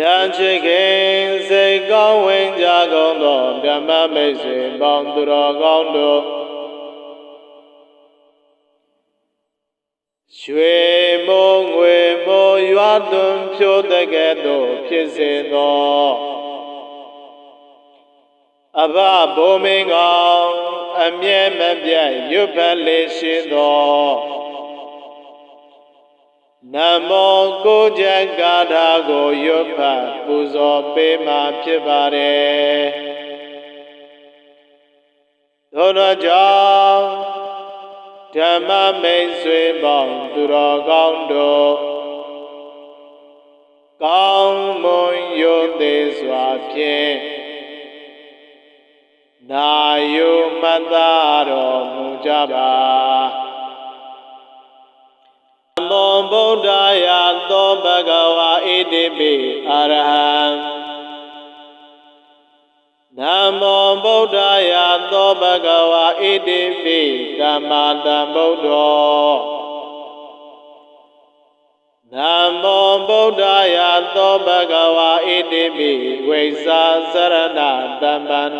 တရားချစ်ခင်စိတ်ကောင်းဝင်ကြကုန်သောဓမ္မမိတ်ဆွေပေါင်းသူတော်ကောင်းတို့ရွှေမိုးငွေမိုးရွာသွန်းဖြိုးတဲ့ကဲ့သို့ဖြစ်စေသောအဘဘုံမင်းကောင်အမြဲမပြတ်ရွတ်ဖက်လေးရှိသော နမောကိုကြံကာထာကိုရွတ်ဖတ်ပူဇော်ပေးမှာဖြစ်ပါတယ်သို့သောကြောင့်ဓမ္မမိတ်ဆွေပေါင်းသူတော်ကောင်းတို့ကောင်းမွန်ရိုသေစွာဖြင့်နာယုမတ္တတော်မူကြပါမော ဗုဒ္ဓယာသောဘဂဝါဣတိပိအရဟံနမောဗုဒ္ဓယာသောဘဂဝါဣတိပိဓမ္မာတံဗုဒ္ဓောနမောဗုဒ္ဓယာသောဘဂဝါဣတိပိဝိဇာစရဏတမ္ပန္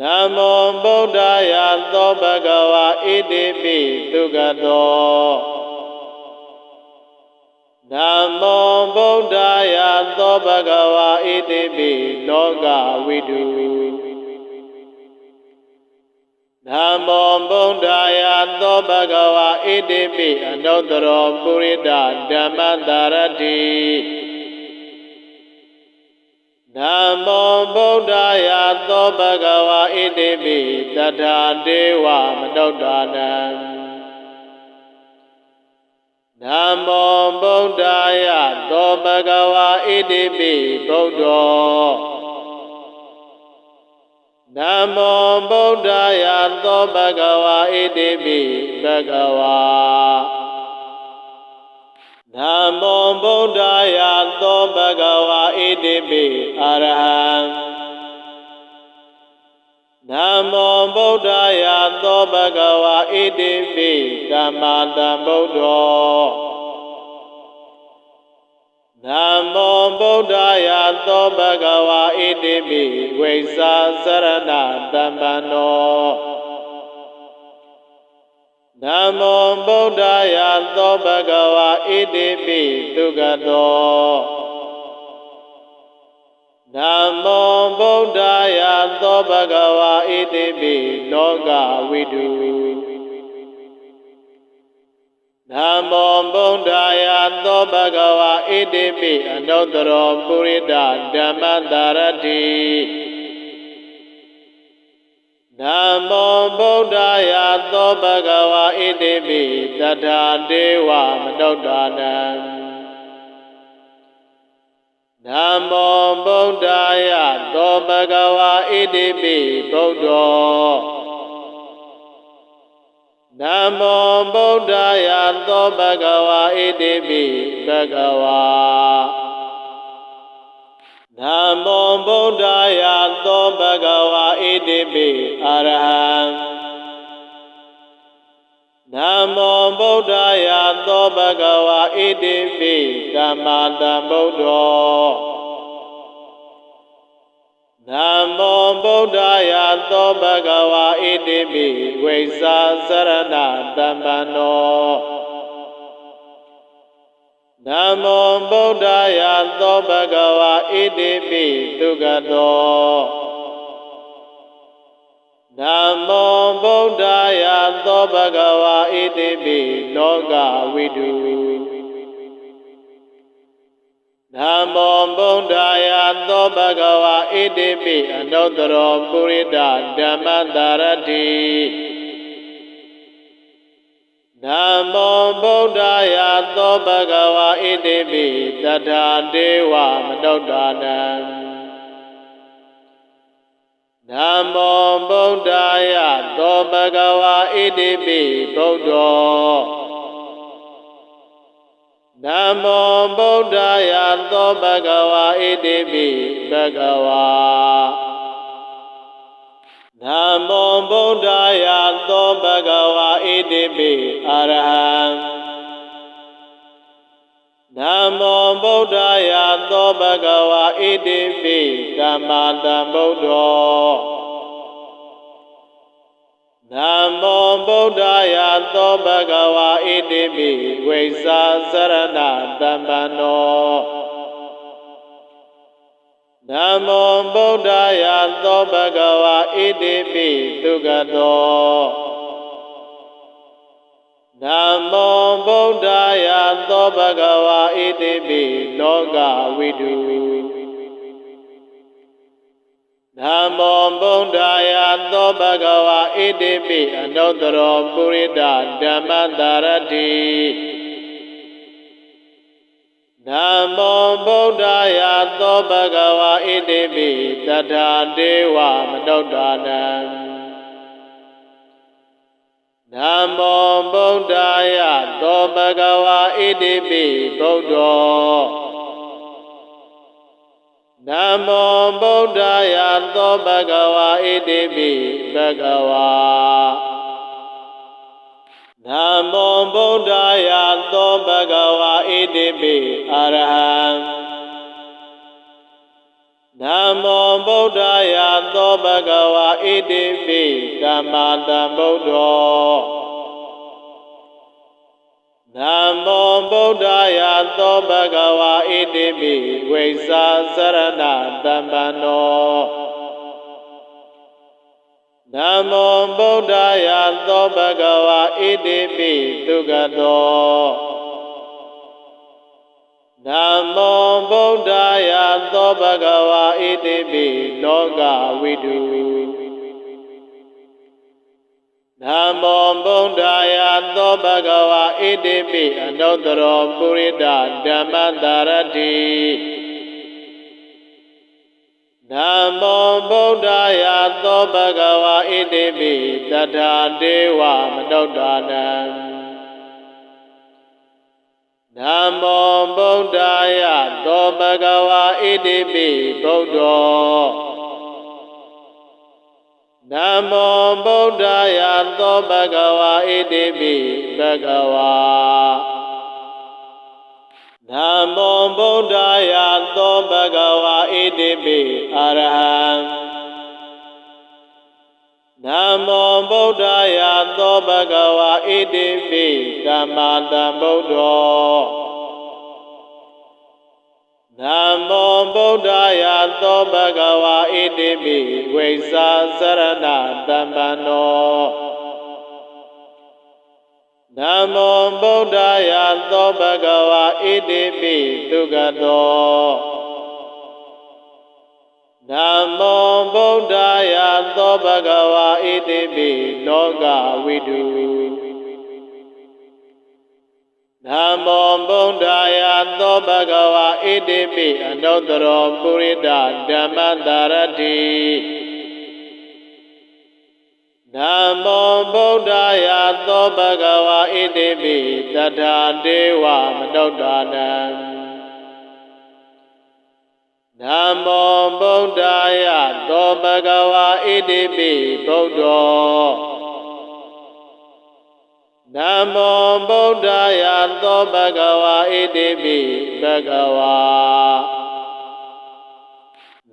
နောနမောဗုဒ္ဓယာသောဘဂဝါဣတိပိသုခတောနမောဗုဒ္ဓယာသောဘဂဝါဣတိပိလောကဝိတုနမောဗုဒ္ဓယာသောဘဂဝါဣတိပိအနုတ္တရောပုရိဒဓမ္မတရတိ နမောဗုဒ္ဓယာသောဘဂဝါဣတိပိတထာဒေဝမနုဿာနံနမောဗုဒ္ဓယာသောဘဂဝါဣတိပိဗုဒ္ဓောနမောဗုဒ္ဓယာသောဘဂဝါဣတိပိဘဂဝါ နမောဗုဒ္ဓယာသောဘဂဝါဣတိပိအရဟံနမောဗုဒ္ဓယာသောဘဂဝါဣတိပိဓမ္မာတံဗုဒ္ဓောနမောဗုဒ္ဓယာသောဘဂဝါဣတိပိဝိဇာစရဏတမ္ပန္နော နမောဗုဒ္ဓယာသောဘဂဝါဣတိပိသုခတောနမောဗုဒ္ဓယာသောဘဂဝါဣတိပိလောကဝိတုနမောဗုဒ္ဓယာသောဘဂဝါဣတိပိအနုတ္တရောပုရိဒဓမ္မတရတိ နမောဗုဒ္ဓယာသောဘဂဝါဣတိပိတထာဒေဝမနုဿာနံနမောဗုဒ္ဓယာသောဘဂဝါဣတိပိဗုဒ္ဓောနမောဗုဒ္ဓယာသောဘဂဝါဣတိပိဘဂဝါ နမောဗုဒ္ဓယာသောဘဂဝါဣတိပိအရဟံနမောဗုဒ္ဓယာသောဘဂဝါဣတိပိဓမ္မာတံဗုဒ္ဓောနမောဗုဒ္ဓယာသောဘဂဝါဣတိပိဝိဇာစရဏတမ္ပန္နောနမောဗုဒ္ဓယာသောဘဂဝါဣတိပိသုခတောနမောဗုဒ္ဓယာသောဘဂဝါဣတိပိလောကဝိတုနမောဗုဒ္ဓယာသောဘဂဝါဣတိပိအနုတ္တရောပုရိဒဓမ္မတရတိ နမောဗုဒ္ဓယာသောဘဂဝါဣတိပိတထာဒေဝမနုဿာနံနမောဗုဒ္ဓယာသောဘဂဝါဣတိပိဗုဒ္ဓောနမောဗုဒ္ဓယာသောဘဂဝါဣတိပိဘဂဝါ နမောဗုဒ္ဓယာသောဘဂဝါဣတိပိအရဟံနနမောဗုဒ္ဓယသောဘဂဝါဣတိပိဓမ္မာတံဗုဒ္ဓောနမောဗုဒ္ဓယသောဘဂဝါဣတိပိဝိဇာစရဏတမ္ပန္နောနမောဗုဒ္ဓယသောဘဂဝါဣတိပိသုကတောနမောဗုဒ္ဓယသောဘဂဝါဣတိပိလောကဝိတုနမောဗုဒ္ဓယသောဘဂဝါဣတိပိအနုတ္တရောပုရိဒဓမ္မတရတိ နမောဗုဒ္ဓယသောဘဂဝါဣတိပိတထာဒေဝမနုဿာနံနမောဗုဒ္ဓယသောဘဂဝါဣတိပိဗုဒ္ဓောနမောဗုဒ္ဓယသောဘဂဝါဣတိပိဘဂဝါ နမောဗုဒ္ဓယသောဘဂဝါဣတိပိအရဟံနမောဗုဒ္ဓယသောဘဂဝါဣတိပိဓမ္မာတံဗုဒ္ဓောနမောဗုဒ္ဓယသောဘဂဝါဣတိပိဝိဇာစရဏတမ္ပန္နော နမောဗုဒ္ဓယသောဘဂဝါဣတိပိသုကတောနမောဗုဒ္ဓယသောဘဂဝါဣတိပိလောကဝိတုနမောဗုဒ္ဓယသောဘဂဝါဣတိပိအနုတ္တရောပုရိဒဓမ္မတရတိ နမောဗုဒ္ဓယသောဘဂဝါဣတိပိတထာဒေဝမနုဿာနံနမောဗုဒ္ဓယသောဘဂဝါဣတိပိဗုဒ္ဓောနမောဗုဒ္ဓယသောဘဂဝါဣတိပိဘဂဝါနမောဗုဒ္ဓယသောဘဂဝါဣ တိပိအရဟံနမောဗုဒ္ဓယသောဘဂဝါဣတိပိဓမ္မာတံဗုဒ္ဓောနမောဗုဒ္ဓယသောဘဂဝါဣတိပိဝိဇာစရဏတမ္ပန္နောနမောဗုဒ္ဓယသောဘဂဝါဣတိပိသုကတော နမောဗုဒ္ဓယသောဘဂဝါဣတိပိလောကဝိတုနမောဗုဒ္ဓယသောဘဂဝါဣတိပိအနုတ္တရောပုရိဒဓမ္မတရတိနမောဗုဒ္ဓယသောဘဂဝါဣတိပိတထာဒေဝမနုဿာနံ နမောဗုဒ္ဓယသောဘဂဝါဣတိပိဗုဒ္ဓောနမောဗုဒ္ဓယသောဘဂဝါဣတိပိဘဂဝါ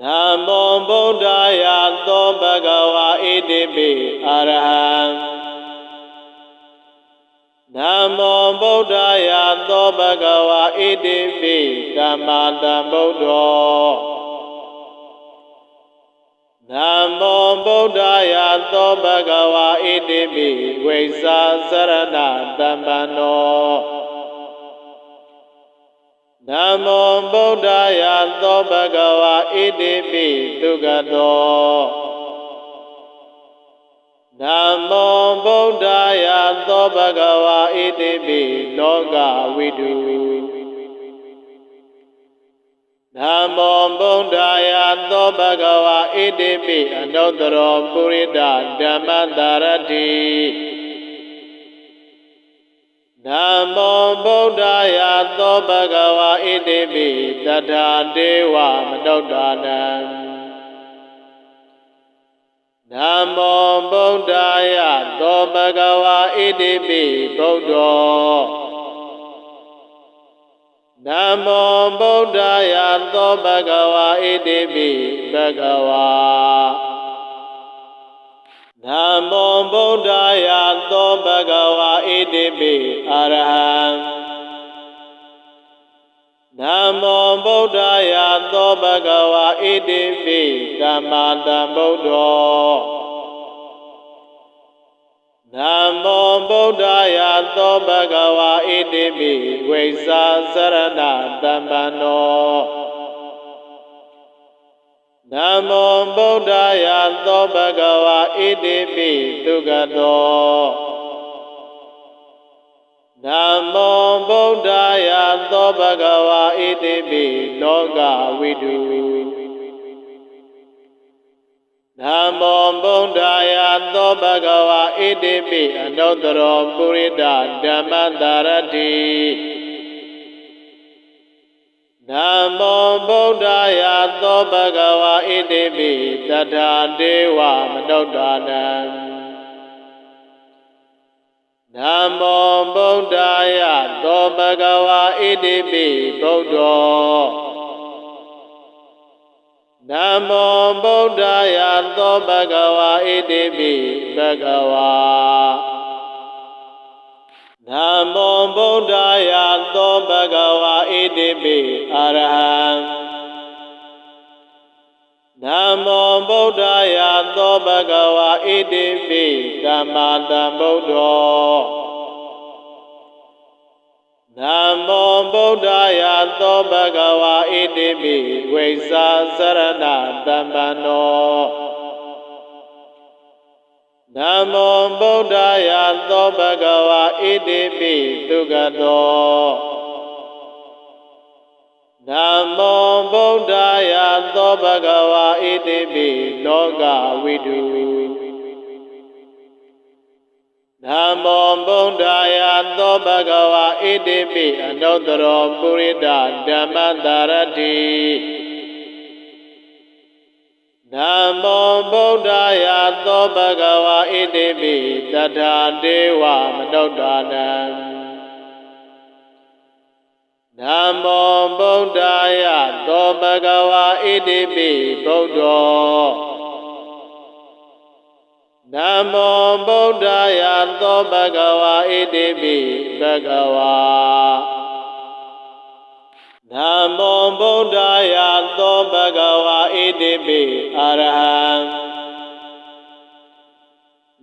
နမောဗုဒ္ဓယသောဘဂဝါဣတိပိအရဟံ နမောဗုဒ္ဓယသောဘဂဝါဣတိပိဓမ္မာတံဗုဒ္ဓောနမောဗုဒ္ဓယသောဘဂဝါဣတိပိဝိဇာစရဏတမ္ပန္နောနမောဗုဒ္ဓယသောဘဂဝါဣတိပိသုကတောနမောဗုဒ္ဓယသောဘဂဝါ enemy, no God we do. Dhammo buddhaya tho bhagava idimi anuttaro purita dhammantarati. Dhammo buddhaya tho bhagava idimi tadha dewa manoddanam. နုတ္တရောပုရိဒဓမ္မတရတိနမောဗုဒ္ဓယသောဘဂဝါဣတိပိတထာဒေဝမနုဿာနံနမောဗုဒ္ဓယသောဘဂဝါဣတိပိဗုဒ္ဓောနနမောဗုဒ္ဓယသောဘဂဝါဣတိပိဘဂဝါနမောဗုဒ္ဓယသောဘဂဝါဣတိပိအရဟံ နမောဗုဒ္ဓယသောဘဂဝါဣတိပိဓမ္မာတံဗုဒ္ဓောနမောဗုဒ္ဓယသောဘဂဝါဣတိပိဝိဇာစရဏတမ္ပန္နောနမောဗုဒ္ဓယသောဘဂဝါဣတိပိဒုက္ခတော နမောဗုဒ္ဓယသောဘဂဝါဣတိပိလောကဝိတုနမောဗုဒ္ဓယသောဘဂဝါဣတိပိအနုတ္တရောပုရိဒဓမ္မတာရတိနမောဗုဒ္ဓယသောဘဂဝါဣတိပိတထာဒေဝမနုဿာနံ နမောဗုဒ္ဓယသောဘဂဝါဣတိပိဗုဒ္ဓောနမောဗုဒ္ဓယသောဘဂဝါဣတိပိဘဂဝါနမောဗုဒ္ဓယသောဘဂဝါဣတိပိအရဟံ နမောဗုဒ္ဓယသောဘဂဝါဣတိပိဓမ္မာတံဗုဒ္ဓောနမောဗုဒ္ဓယသောဘဂဝါဣတိပိဝိဇာစရဏတမ္ပန္နောနမောဗုဒ္ဓယသောဘဂဝါဣတိပိဒုက္ခတော နမောဗုဒ္ဓယသောဘဂဝါဣတိပိလောကဝိတုနမောဗုဒ္ဓယသောဘဂဝါဣတိပိအနုတ္တရောပုရိဒဓမ္မတာရတိနမောဗုဒ္ဓယသောဘဂဝါဣတိပိတထာဒေဝမနုဿာနံ နမောဗုဒ္ဓယသောဘဂဝါဣတိပိဗုဒ္ဓောနမောဗုဒ္ဓယသောဘဂဝါဣတိပိဘဂဝါနမောဗုဒ္ဓယသောဘဂဝါဣတိပိအရဟံ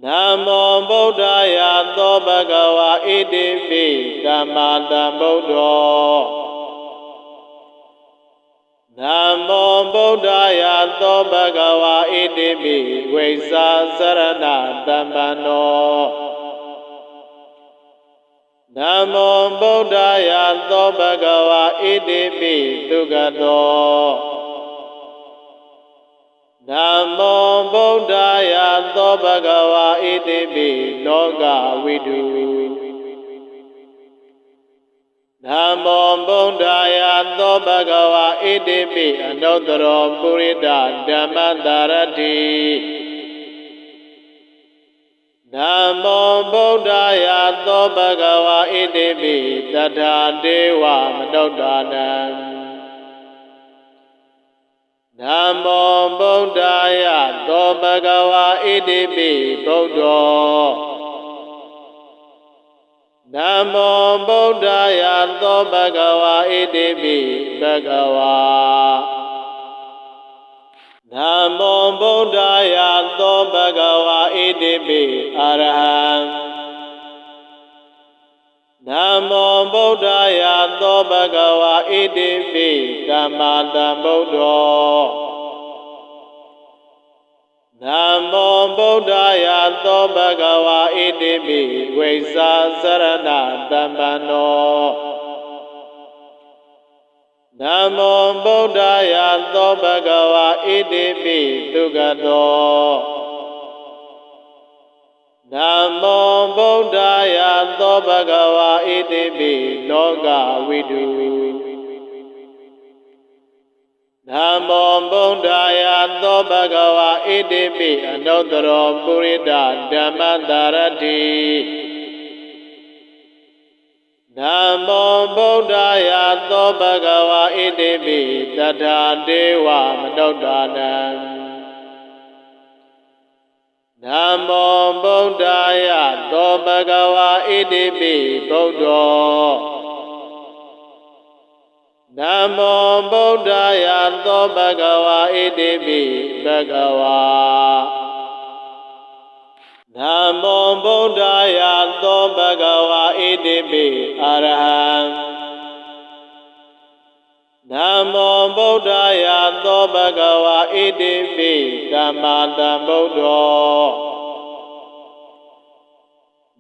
နမောဗုဒ္ဓယသောဘဂဝါဣတိပိဓမ္မာတံဗုဒ္ဓောနမောဗုဒ္ဓယသောဘဂဝါဣတိပိဝိဇာစရဏတမ္ပန္နောနမောဗုဒ္ဓယသောဘဂဝါဣတိပိဒုက္ခတော နမောဗုဒ္ဓယသောဘဂဝါဣတိပိလောကဝိတုနမောဗုဒ္ဓယသောဘဂဝါဣတိပိအနုတ္တရောပုရိဒဓမ္မတာရတိနမောဗုဒ္ဓယသောဘဂဝါဣတိပိတထာဒေဝမနုဿာနံ နမောဗုဒ္ဓယသောဘဂဝါဣတိပိဗုဒ္ဓောနမောဗုဒ္ဓယသောဘဂဝါဣတိပိဘဂဝါနမောဗုဒ္ဓယသောဘဂဝါဣတိပိအရဟံ နမောဗုဒ္ဓယသောဘဂဝါဣတိပိဓမ္မာတံဗုဒ္ဓောနမောဗုဒ္ဓယသောဘဂဝါဣတိပိဝိဇာစရဏတမ္ပန္နောနမောဗုဒ္ဓယသောဘဂဝါဣတိပိဒုက္ခတော နမောဗုဒ္ဓယသောဘဂဝါဣတိပိလောကဝိတုနမောဗုဒ္ဓယသောဘဂဝါဣတိပိအနုတ္တရောပုရိဒဓမ္မတာရတိနဓမ္မောဗုဒ္ဓယသောဘဂဝါဣတိပိတထာဒေဝမနုဿာနံ ဓမ္မောဗုဒ္ဓယသောဘဂဝါဣတိပိဗုဒ္ဓောဓမ္မောဗုဒ္ဓယသောဘဂဝါဣတိပိဘဂဝါဓမ္မောဗုဒ္ဓယသောဘဂဝါဣတိပိအရဟံ ဓမ္မောဗုဒ္ဓယသောဘဂဝါဣတိပိဓမ္မာတံဗုဒ္ဓော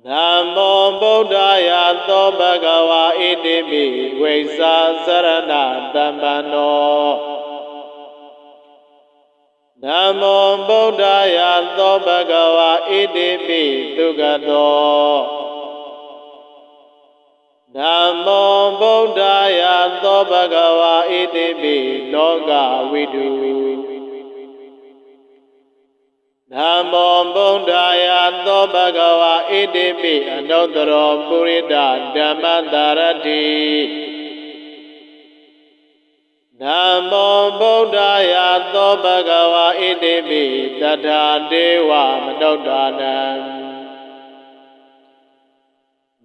ဓမ္မောဗုဒ္ဓယသောဘဂဝါဣတိပိဝိဇာစရဏတမ္ပန္နောဓမ္မောဗုဒ္ဓယသောဘဂဝါဣတိပိသုဂတော ဓမ္မောဗုဒ္ဓယသောဘဂဝါဣတိပိလောကဝိတုဓမ္မောဗုဒ္ဓယသောဘဂဝါဣတိပိအနုတ္တရောပုရိဒဓမ္မတရတိဓမ္မောဗုဒ္ဓယသောဘဂဝါဣတိပိတထာဒေဝမနုဿာနံ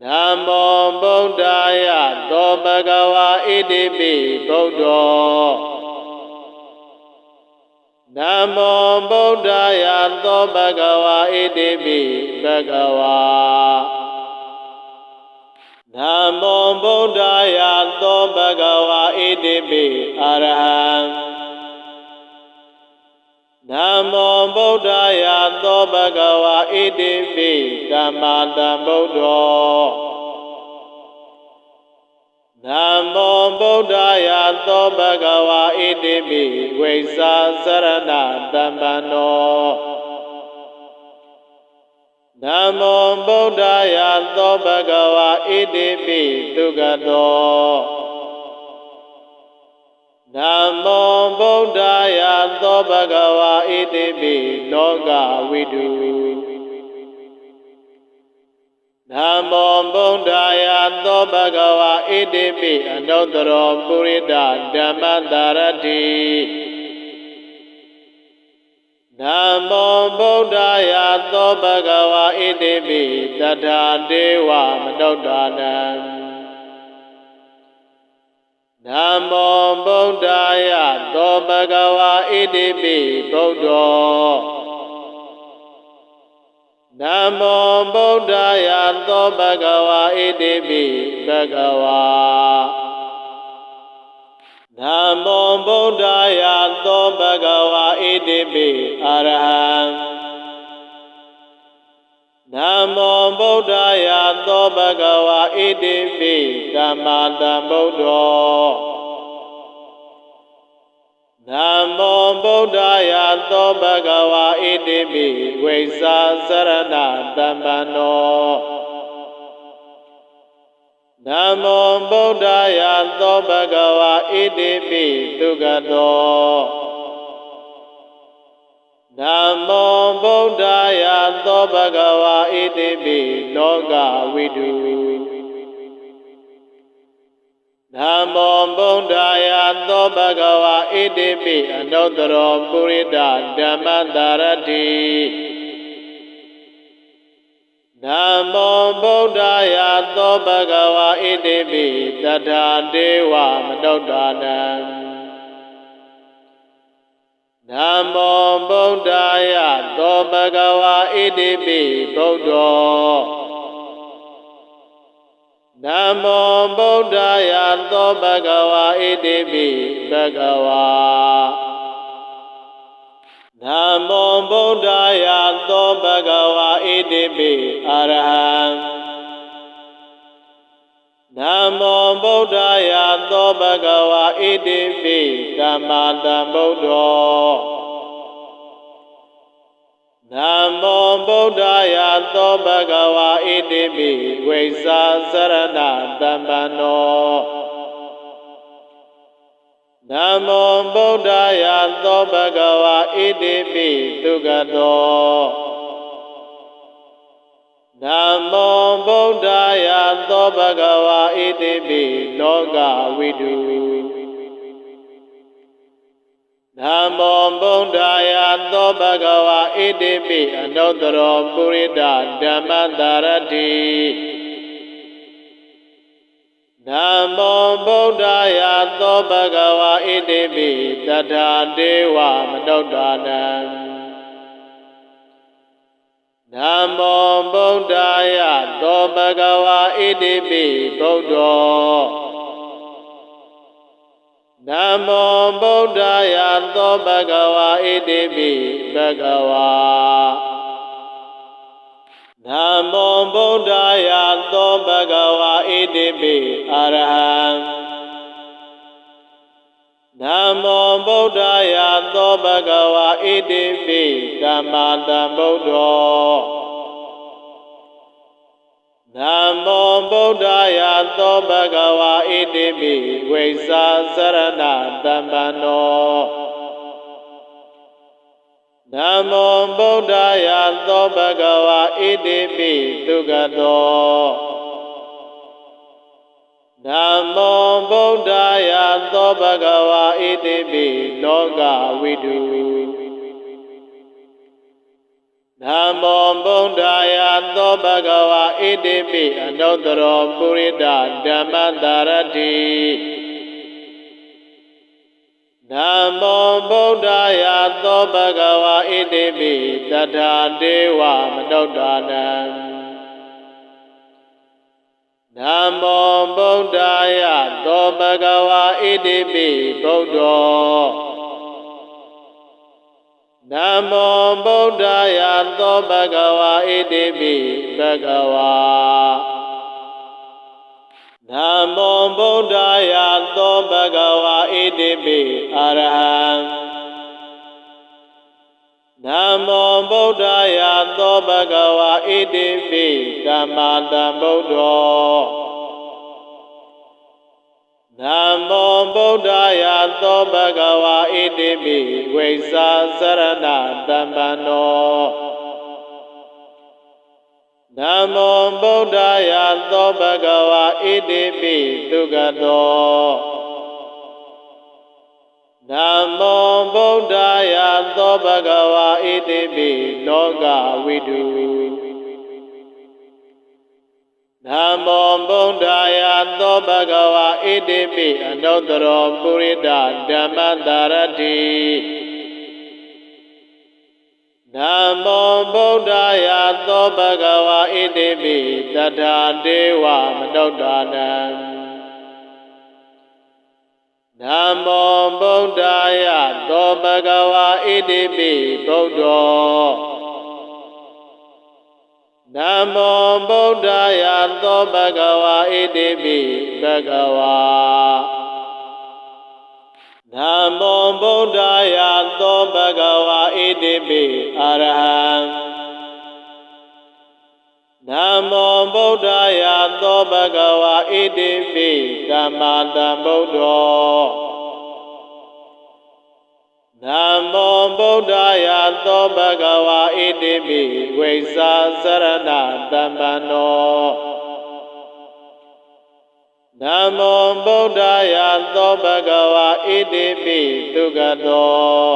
ဓမ္မောဗုဒ္ဓယသောဘဂဝါဣတိပိဗုဒ္ဓောဓမ္မောဗုဒ္ဓယသောဘဂဝါဣတိပိဘဂဝါဓမ္မောဗုဒ္ဓယသောဘဂဝါဣတိပိအရဟံ ဒ္ဓယသောဘဂဝါဣတိပိဓမ္မာတံဗုဒ္ဓောဓမ္မောဗုဒ္ဓယသောဘဂဝါဣတိပိဝိဇာစရဏတမ္ပန္နောဓမ္မောဗုဒ္ဓယသောဘဂဝါဣတိပိသုဂတော ဓမ္မောဗုဒ္ဓယသောဘဂဝါဣတိပိလောကဝိတုဓမ္မောဗုဒ္ဓယသောဘဂဝါဣတိပိအနုတ္တရောပုရိဒဓမ္မတရတိဓမ္မောဗုဒ္ဓယသောဘဂဝါဣတိပိတထာဒေဝမနုဿာနံဓမ္မောဗု ဒ္ဓယသောဘဂဝါဣတိပိဗုဒ္ဓောဓမ္မောဗုဒ္ဓယသောဘဂဝါဣတိပိဘဂဝါဓမ္မောဗုဒ္ဓယသောဘဂဝါဣတိပိအရဟံဓမ္မောဗုဒ္ဓယသောဘဂဝါဣတိပိဓမ္မာတံဗုဒ္ဓော ဓမ္မောဗုဒ္ဓယသောဘဂဝါဣတိပိဝိဇာစရဏတမ္ပန္နောဓမ္မောဗုဒ္ဓယသောဘဂဝါဣတိပိသုဂတောဓမ္မောဗုဒ္ဓယသောဘဂဝါဣတိပိလောကဝိတု ဓမ္မောဗုဒ္ဓယသောဘဂဝါဣတိပိအနုတ္တရောပုရိဒဓမ္မတရတိဓမ္မောဗုဒ္ဓယသောဘဂဝါဣတိပိတထာဒေဝမနုဿာနံဓမ္မောဗုဒ္ဓယသောဘဂဝါဣတိပိဗုဒ္ဓော ဓမ္မောဗုဒ္ဓယသောဘဂဝါဣတိပိဘဂဝါဓမ္မောဗုဒ္ဓယသောဘဂဝါဣတိပိအရဟံဓမ္မောဗုဒ္ဓယသောဘဂဝါဣတိပိဓမ္မာတံဗုဒ္ဓော ဓမ္မောဗုဒ္ဓယသောဘဂဝါဣတိပိဝိဇာစရဏတမ္ပန္နောဓမ္မောဗုဒ္ဓယသောဘဂဝါဣတိပိသုဂတောဓမ္မောဗုဒ္ဓယသောသောဘဂဝါဣတိပိလောကဝိတု နမောဗုဒ္ဓယသောဘဂဝါဣတိပိအနုတ္တရောပုရိဒဓမ္မတရတိနမောဗုဒ္ဓယသောဘဂဝါဣတိပိတထာဒေဝမနုဿာနံနမောဗုဒ္ဓယသောဘဂဝါဣတိပိဗုဒ္ဓော နမောဗုဒ္ဓယသောဘဂဝါဣတိပိဘဂဝါနမောဗုဒ္ဓယသောဘဂဝါဣတိပိအရဟံနမောဗုဒ္ဓယသောဘဂဝါဣတိပိကမ္မတံဗုဒ္ဓော နမောဗုဒ္ဓယသောဘဂဝါဣတိပိဝိဇာစရဏတမ္ပန္နောနမောဗုဒ္ဓယသောဘဂဝါဣတိပိဒုက္ခတောနမောဗုဒ္ဓယသောဘဂဝါဣတိပိလောကဝိတု နမောဗုဒ္ဓယသောဘဂဝါဣတိပိအနုတ္တရောပုရိဒဓမ္မတရတိနမောဗုဒ္ဓယသောဘဂဝါဣတိပိတထာဒေဝမနုဿာနံနမောဗုဒ္ဓယသောဘဂဝါဣတိပိဗုဒ္ဓော နမောဗုဒ္ဓယသောဘဂဝါဣတိပိဘဂဝါနမောဗုဒ္ဓယသောဘဂဝါဣတိပိအရဟံနမောဗုဒ္ဓယသောဘဂဝါဣတိပိကမ္မတံဗုဒ္ဓော နမောဗုဒ္ဓယသောဘဂဝါဣတိပိဝိဇာစရဏတမ္ပန္နောနမောဗုဒ္ဓယသောဘဂဝါဣတိပိဒုက္ခတောနမောဗုဒ္ဓယသောဘဂဝါဣတိပိလောကဝိတု နမောဗုဒ္ဓယသောဘဂဝါဣတိပိအနုတ္တရောပုရိဒဓမ္မတရတိနမောဗုဒ္ဓယသောဘဂဝါဣတိပိတထာဒေဝမနုဿာနံနမောဗုဒ္ဓယသောဘဂဝါဣတိပိဗုဒ္ဓော နမောဗုဒ္ဓယသောဘဂဝါဣတိပိဘဂဝါနမောဗုဒ္ဓယသောဘဂဝါဣတိပိအရဟံနမောဗုဒ္ဓယသောဘဂဝါဣတိပိကမ္မတံဗုဒ္ဓော နမောဗုဒ္ဓယသောဘဂဝါဣတိပိဝိဇာစရဏတမ္ပန္နောနမောဗုဒ္ဓယသောဘဂဝါဣတိပိဒုက္ခတော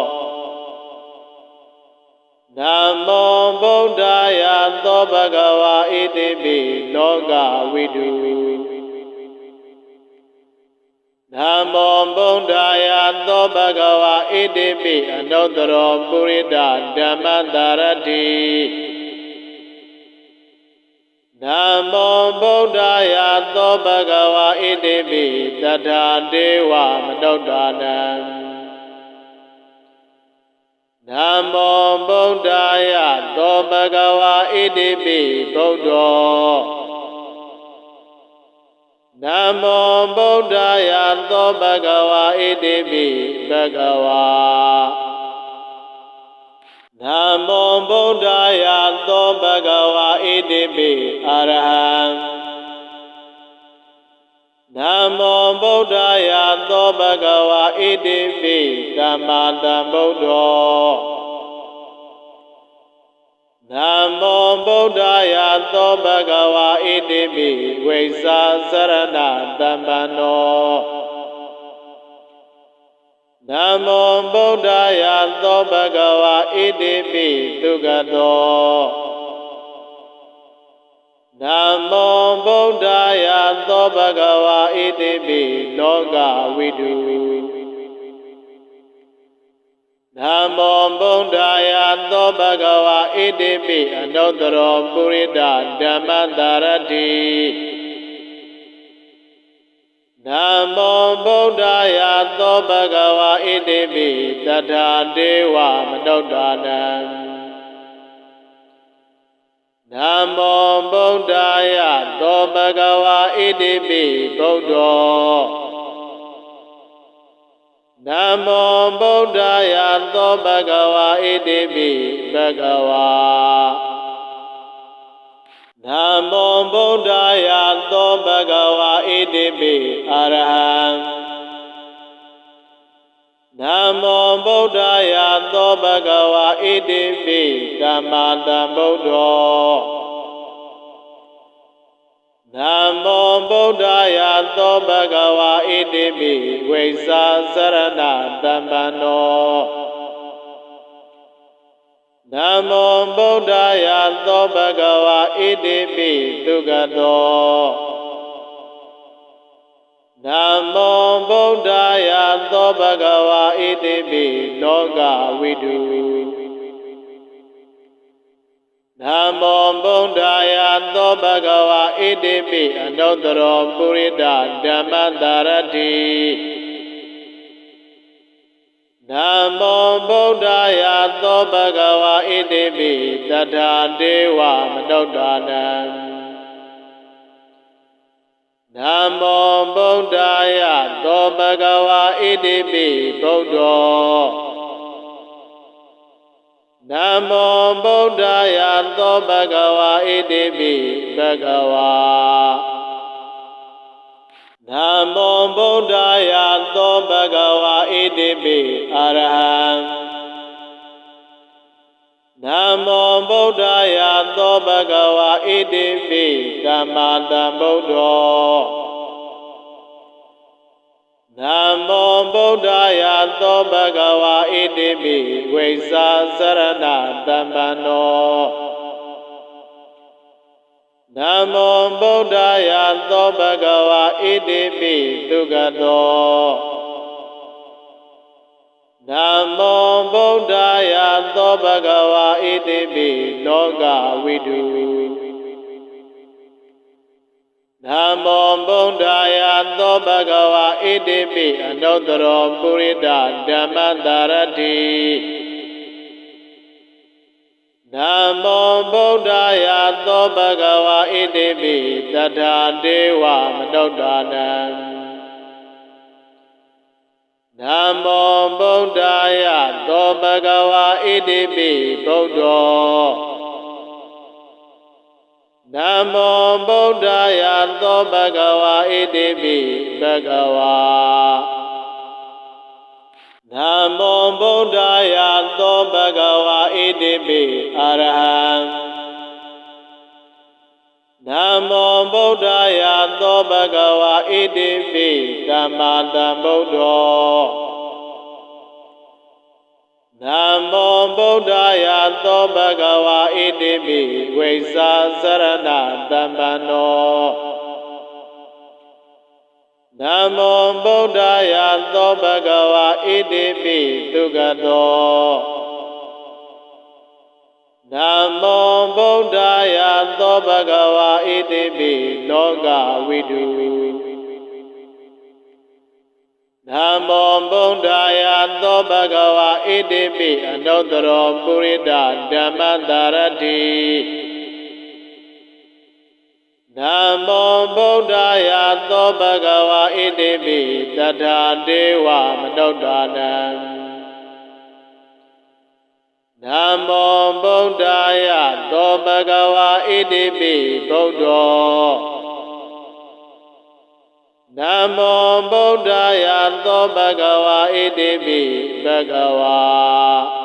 နမောဗုဒ္ဓယသောဘဂဝါဣတိပိလောကဝိတု နမောဗုဒ္ဓယသောဘဂဝါဣတိပိအနုတ္တရောပုရိဒဓမ္မတရတိနမောဗုဒ္ဓယသောဘဂဝါဣတိပိတထာဒေဝမနုဿာနံနမောဗုဒ္ဓယသောဘဂဝါဣတိပိဗုဒ္ဓော နမောဗုဒ္ဓယသောဘဂဝါဣတိပိဘဂဝါနမောဗုဒ္ဓယသောဘဂဝါဣတိပိအရဟံနမောဗုဒ္ဓယသောဘဂဝါဣတိပိကမ္မတံဗုဒ္ဓော နသမ္မောဗုဒ္ဓယာသောဘဂဝါဣတိပိဝိဇာစရဏသမ္ပန္နောသမ္မောဗုဒ္ဓယာသောဘဂဝါဣတိပိသုဂတောသမ္မောဗုဒ္ဓယာသောဘဂဝါဣတိပိလောကဝိတု ဓမ္မောဗုဒ္ဓယာသောဘဂဝါဣတိပိအနုတ္တရောပုရိဒဓမ္မတာရတိဓမ္မောဗုဒ္ဓယာသောဘဂဝါဣတိပိတထာဒေဝမနုဿာနံဓမ္မောဗုဒ္ဓယာသောဘဂဝါဣတိပိဗုဒ္ဓော နမောဗုဒ္ဓယာသောဘဂဝါဣတိပိဘဂဝါနမောဗုဒ္ဓယာသောဘဂဝါဣတိပိအရဟံနမောဗုဒ္ဓယာသောဘဂဝါဣတိပိဓမ္မာတံဗုဒ္ဓော ဒ္ဓယာသောဘဂဝါဣတိပိဝိဇာစရဏသမ္ပန္နောနမောဗုဒ္ဓယာသောဘဂဝါဣတိပိသုဂတောနမောဗုဒ္ဓယာသောဘဂဝါဣတိပိလောကဝိတု နမောဗုဒ္ဓယာသောဘဂဝါဣတိပိအနုတ္တရောပုရိဒဓမ္မတာရတိနမောဗုဒ္ဓယာသောဘဂဝါဣတိပိတထာဒေဝမနုဿာနံနမောဗုဒ္ဓယာသောဘဂဝါဣတိပိဗုဒ္ဓော နမောဗုဒ္ဓယာသောဘဂဝါဣတိပိဘဂဝါနမောဗုဒ္ဓယာသောဘဂဝါဣတိပိအရဟံနမောဗုဒ္ဓယာသောဘဂဝါဣတိပိဓမ္မာတံဗုဒ္ဓော နမောဗုဒ္ဓယာသောဘဂဝါဣတိပိဝိဇာစရဏသမ္ပန္နောနမောဗုဒ္ဓယာသောဘဂဝါဣတိပိသုဂတောနမောဗုဒ္ဓယာသောဘဂဝါဣတိပိလောကဝိတု နမောဗုဒ္ဓယာသောဘဂဝါဣတိပိအနုတ္တရောပုရိဒဓမ္မတာရတိနမောဗုဒ္ဓယာသောဘဂဝါဣတိပိတထာဒေဝမနုဿာနံနမောဗုဒ္ဓယာသောဘဂဝါဣတိပိဗုဒ္ဓော နမောဗုဒ္ဓယာသောဘဂဝါဣတိပိဘဂဝါနမောဗုဒ္ဓယာသောဘဂဝါဣတိပိအရဟံနမောဗုဒ္ဓယာသောဘဂဝါဣတိပိဓမ္မာတံဗုဒ္ဓော နမောဗုဒ္ဓယာသောဘဂဝါဣတိပိဝိဇာစရဏသမ္ပန္နောနမောဗုဒ္ဓယာသောဘဂဝါဣတိပိသုဂတောနမောဗုဒ္ဓယာသောဘဂဝါဣတိပိလောကဝိတု နမောဗုဒ္ဓယာသောဘဂဝါဣတိပိအနုတ္တရောပုရိဒဓမ္မတာရတိနမောဗုဒ္ဓယာသောဘဂဝါဣတိပိတထာဒေဝမနုဿာနံနမောဗုဒ္ဓယာသောဘဂဝါဣတိပိဗုဒ္ဓော နမောဗုဒ္ဓယာသောဘဂဝါဣတိပိဘဂဝါ